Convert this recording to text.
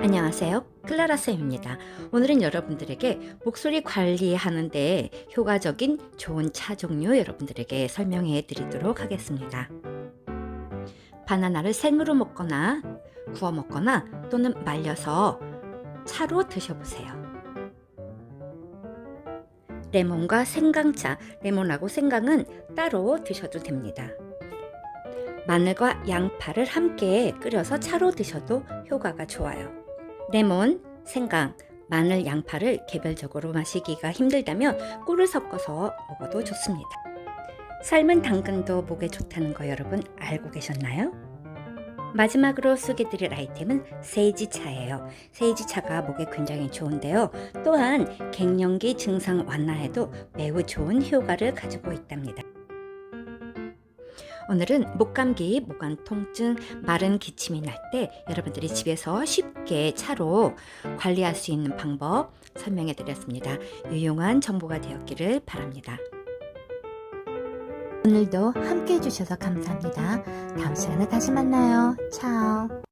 안녕하세요. 클라라 쌤입니다. 오늘은 여러분들에게 목소리 관리하는데 효과적인 좋은 차 종류 여러분들에게 설명해 드리도록 하겠습니다. 바나나를 생으로 먹거나 구워 먹거나 또는 말려서 차로 드셔보세요. 레몬과 생강차, 레몬하고 생강은 따로 드셔도 됩니다. 마늘과 양파를 함께 끓여서 차로 드셔도 효과가 좋아요. 레몬, 생강, 마늘, 양파를 개별적으로 마시기가 힘들다면 꿀을 섞어서 먹어도 좋습니다. 삶은 당근도 목에 좋다는 거 여러분 알고 계셨나요? 마지막으로 소개드릴 아이템은 세이지 차예요. 세이지 차가 목에 굉장히 좋은데요. 또한 갱년기 증상 완화에도 매우 좋은 효과를 가지고 있답니다. 오늘은 목감기, 목안 통증, 마른 기침이 날 때 여러분들이 집에서 쉽게 차로 관리할 수 있는 방법 설명해 드렸습니다. 유용한 정보가 되었기를 바랍니다. 오늘도 함께 해주셔서 감사합니다. 다음 시간에 다시 만나요. 차오.